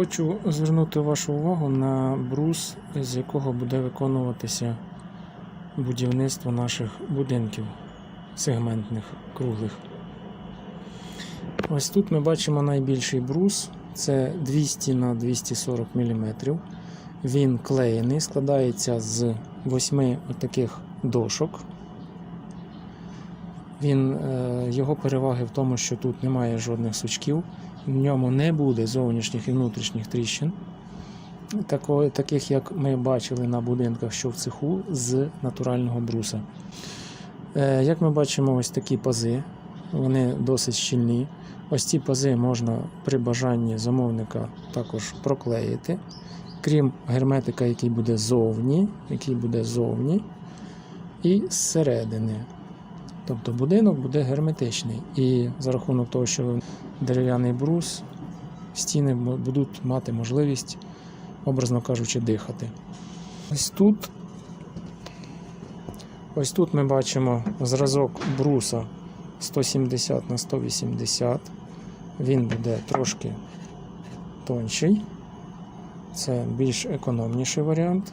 Хочу звернути вашу увагу на брус, з якого буде виконуватися будівництво наших будинків сегментних круглих. Ось тут ми бачимо найбільший брус це 200 на 240 мм. Він клеєний, складається з восьми таких дошок. Він, е, його переваги в тому, що тут немає жодних сучків, в ньому не буде зовнішніх і внутрішніх тріщин, таких як ми бачили на будинках, що в цеху з натурального бруса. Е, Як ми бачимо, ось такі пази, вони досить щільні. Ось ці пази можна при бажанні замовника також проклеїти. Крім герметика, який буде зовні, який буде зовні і зсередини. Тобто будинок буде герметичний. І за рахунок того, що дерев'яний брус, стіни будуть мати можливість, образно кажучи, дихати. Ось тут, ось тут ми бачимо зразок бруса 170 на 180. Він буде трошки тонший. Це більш економніший варіант.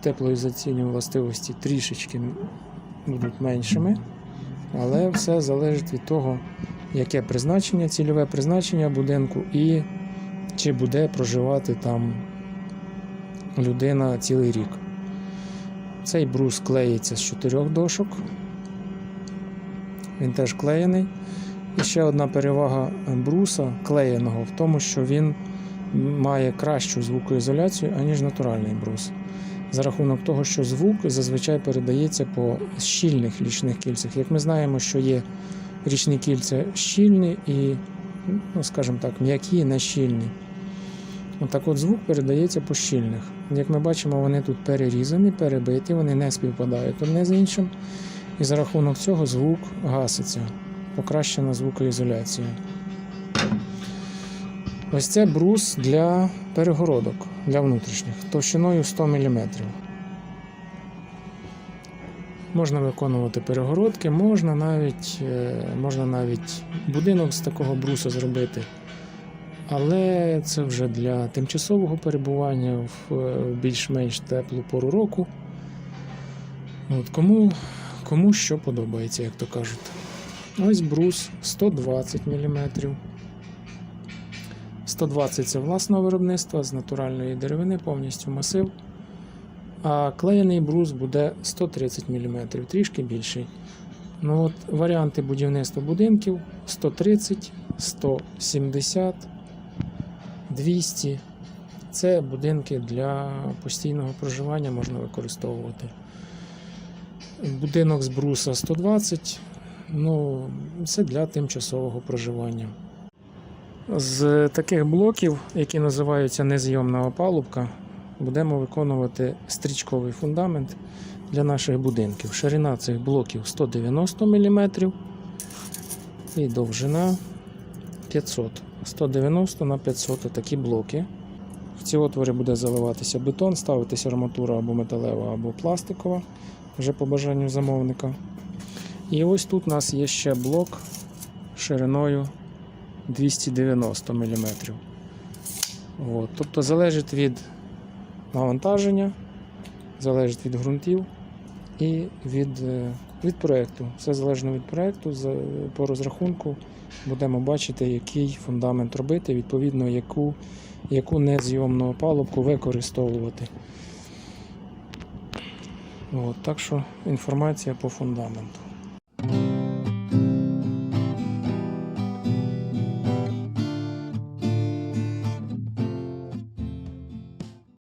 Теплоізоційні властивості трішечки будуть меншими, але все залежить від того, яке призначення, цільове призначення будинку і чи буде проживати там людина цілий рік. Цей брус клеїться з чотирьох дошок. Він теж клеєний. І ще одна перевага бруса клеєного в тому, що він має кращу звукоізоляцію, аніж натуральний брус. За рахунок того, що звук зазвичай передається по щільних річних кільцях. Як ми знаємо, що є річні кільця щільні і, ну, скажімо так, м'які, не щільні. Отак от звук передається по щільних. Як ми бачимо, вони тут перерізані, перебиті, вони не співпадають одне з іншим. І за рахунок цього звук гаситься. Покращена звукоізоляція. Ось це брус для перегородок для внутрішніх товщиною 100 мм. Можна виконувати перегородки, можна навіть, е, можна навіть будинок з такого бруса зробити. Але це вже для тимчасового перебування в е, більш-менш теплу пору року. От кому, кому що подобається, як то кажуть. Ось брус 120 мм. 120 це власного виробництва з натуральної деревини, повністю масив. А клеєний брус буде 130 мм, трішки більший. Ну от Варіанти будівництва будинків 130, 170, 200. Це будинки для постійного проживання можна використовувати. Будинок з бруса 120, ну, це для тимчасового проживання. З таких блоків, які називаються незйомна опалубка, будемо виконувати стрічковий фундамент для наших будинків. Ширина цих блоків 190 мм і довжина 500. 190 на 500 такі блоки. В ці отвори буде заливатися бетон, ставитися арматура або металева, або пластикова, вже по бажанню замовника. І ось тут у нас є ще блок шириною 290 мм. От. Тобто залежить від навантаження, залежить від ґрунтів і від, е, від проєкту. Все залежно від проєкту. По розрахунку будемо бачити, який фундамент робити, відповідно, яку, яку незйомну опалубку використовувати. От, так що інформація по фундаменту.